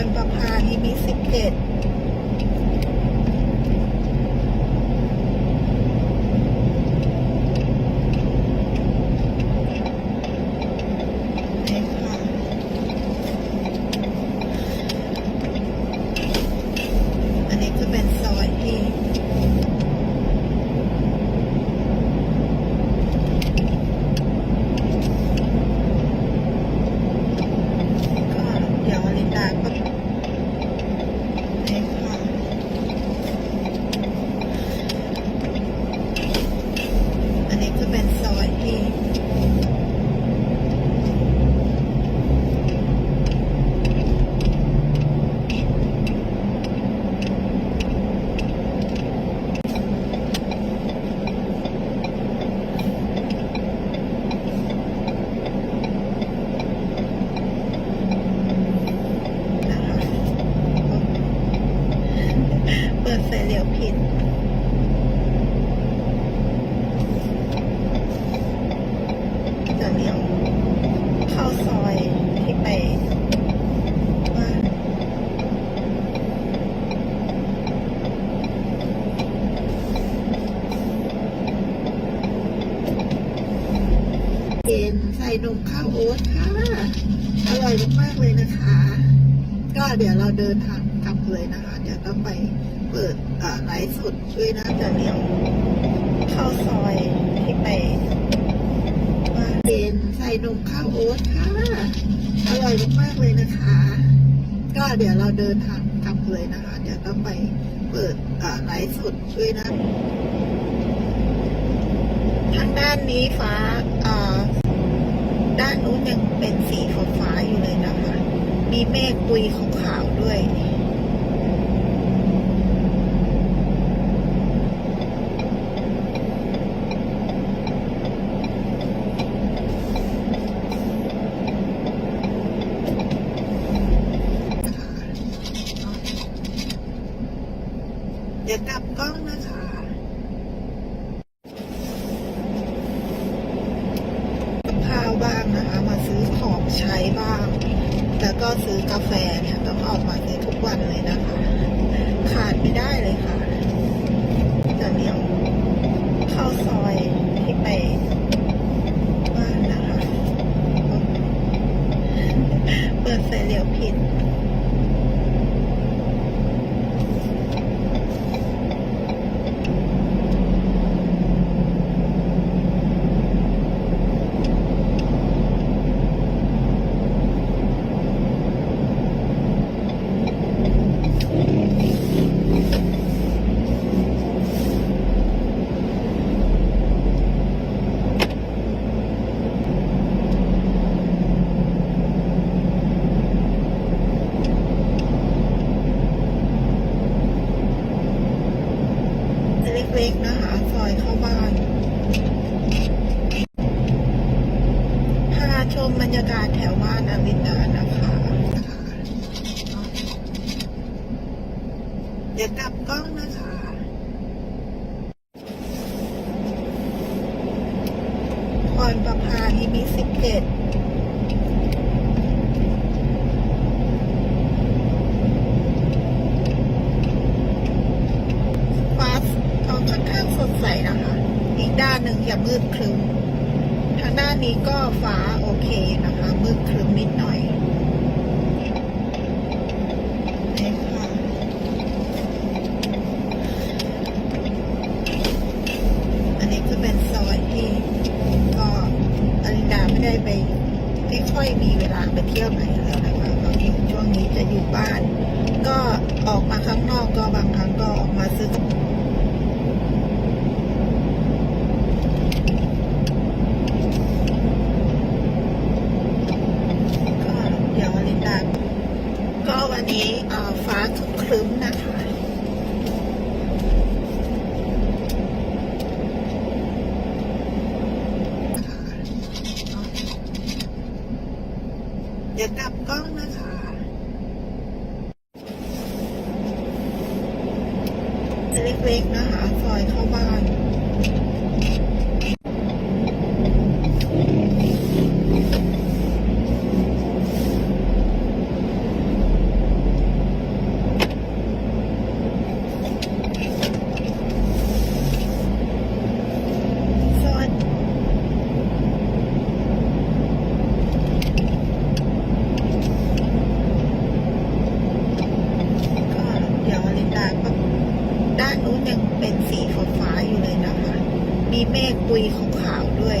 รประภานิมิตสิบเจ็ดนี่ค่ะอันนี้ก็เป็นซอยที่ ก็เดี๋ยวลินดาก็นี่ค่ะอันนี้ก็เป็นซอยที่ นะคะ เลี้ยวผิดจะเลี้ยวเข้าซอยที่ไปว่าเกนใส่นมข้าวโอ๊ตค่ะ อร่อยมากๆเลยนะคะ ก็เดี๋ยวเราเดินทางกลับเลยนะคะ เดี๋ยวต้องไป เปิดอ่อไลฟ์สดด้วยนะจะเลี้ยวเข้าซอยที่ไปว่าเกนใส่นมข้าวโอ๊ตค่ะอร่อยมากๆเลยนะคะ ก็เดี๋ยวเราเดินทางกลับเลยนะคะ เดี๋ยวต้องไปเปิดอ่อไลฟ์สดด้วยนะทางด้านนี้ฟ้าอ่อด้านนู้นยังเป็นสีฟ้าอยู่เลยนะคะ มีเมฆปุยขาวๆด้วย เดี๋ยวกลับกล้องนะคะ กับข้าวบ้างนะคะ มาซื้อของใช้บ้าง แล้วก็ซื้อกาแฟเนี่ยต้องออกมาซื้อทุกวันเลยนะคะ ขาดไม่ได้เลยค่ะจะเลี้ยวเข้าซอยที่ไปบ้านนะคะ เปิดไฟเลี้ยวผิด เล็กๆนะคะ ซอยเข้าบ้าน พาชมบรรยากาศแถวบ้านอวินดานะคะ เดี๋ยวกลับกล้องนะคะพรประภานิมิสิบเจ็ดฟ้าก็ค่อนข้างสดใสนะคะ อีกด้านหนึ่งอย่ามืดครึ้ม ทางด้านนี้ก็ฟ้าโอเคนะคะ มืดครึ้มนิดหน่อยนี่ค่ะ อันนี้ก็เป็นซอยที่ก็อลินดา ไม่ได้ไปไม่ค่อยมีเวลาไปเที่ยวไหนแล้วนะคะตอนนี้ช่วงนี้จะอยู่บ้าน ก็ออกมาข้างนอกก็บางครั้งก็ออกมาซื้อก็เดี๋ยวลินดาก็วันนี้อ่อฟ้าครึ้มนะคะ เดี๋ยวกลับกล้องนะคะ เล็กๆนะคะซอยเข้าบ้าน อ ยังเป็นสีฟ้าๆอยู่เลยนะคะ มีเมฆปุยขาวๆด้วย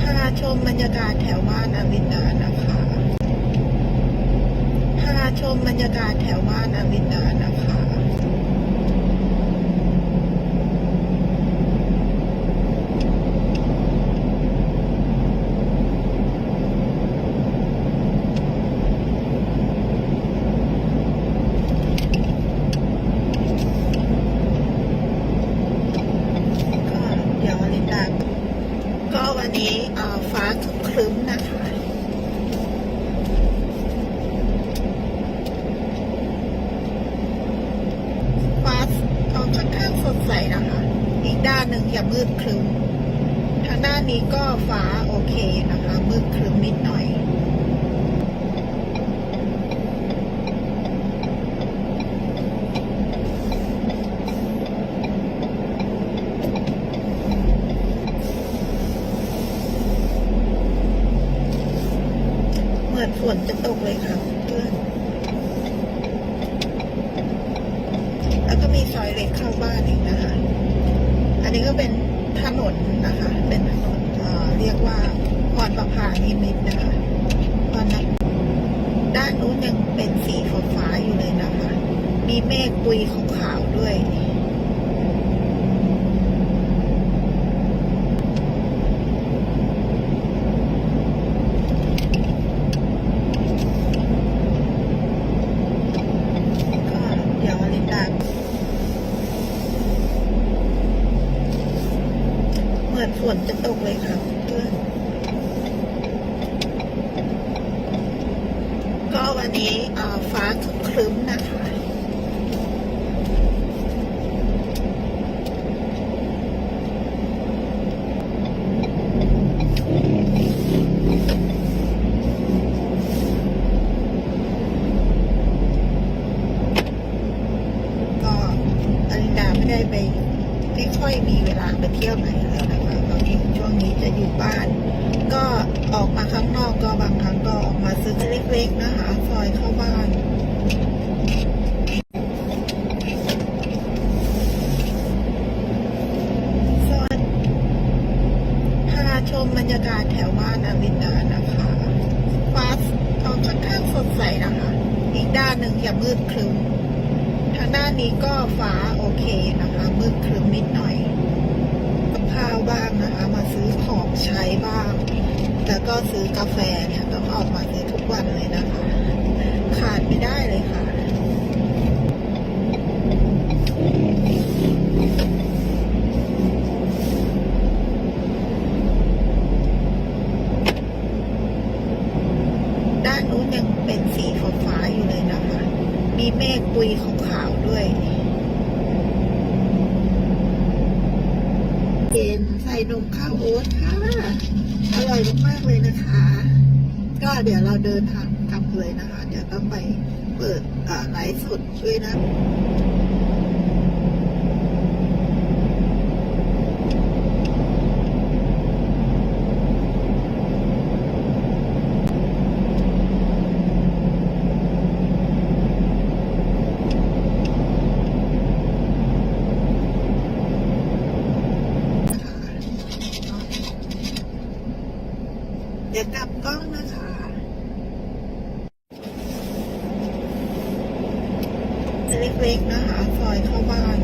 พาชมบรรยากาศแถวบ้านอาวินดานะคะพาชมบรรยากาศแถวบ้านอาวินดานะคะ ก็เดี๋ยวลินดาก็วันนี้เอ่อฟ้าครึ้มๆนะคะ ฟ้าก็ค่อนข้างสดใสนะคะ อีกด้าน หนึ่งอย่ามืดครึ้มทางด้านนี้ก็ฟ้าโอเคนะคะ มืดครึ้มนิดหน่อย เหมือนฝนจะตกเลยค่ะเพื่อน แล้วก็มีซอยเล็กเข้าบ้านอีกนะคะ อันนี้ ก็เป็นถนนนะคะ เป็นถนนเเรียกว่าพรประภานิมิตนะคะพรนะด้านนู้นยังเป็นสีฟ้าอยู่เลยนะคะ มีเมฆปุยขาวๆด้วย ก็เดี๋ยวลินดาเหมือนฝนจะตกเลยค่ะเพื่อน ก็วันนี้เอ่อ ฟ้าครึ้มนะคะก็อลินดาไม่ได้ไปไม่ค่อยมีเวลาไปเที่ยวไหนแล้วนะคะตอนนี้ช่วงนี้จะอยู่บ้าน ก็ออกมาข้างนอกก็บางครั้งก็ออกมาซื้อเล็กๆนะคะซอยเข้าบ้านสวัสดีพาชมบรรยากาศแถวบ้านอาวินดานะคะฟ้าก็ค่อนข้างสดใสนะคะ อีกด้านหนึ่งอย่ามืดครึ้มทางด้านนี้ก็ฟ้าโอเคนะคะมืดครึ้มนิดหน่อย ข้าวบ้างนะคะ มาซื้อของใช้บ้าง แล้วก็ซื้อกาแฟเนี่ยต้องออกมาซื้อทุกวันเลยนะคะ ขาดไม่ได้เลยค่ะด้านนู้นยังเป็นสีฟ้าๆอยู่เลยนะคะ มีเมฆปุยขาวๆด้วย เก นใส่นมข้าวโอ๊ตค่ะ อร่อยมากๆเลยนะคะ ก็เดี๋ยวเราเดินทางกลับเลยนะคะ เดี๋ยวต้องไปเปิดไลฟ์สดด้วยนะ ดี๋ยวกลับกล้องนะคะเล็กๆนะคะซอยเข้าบ้าน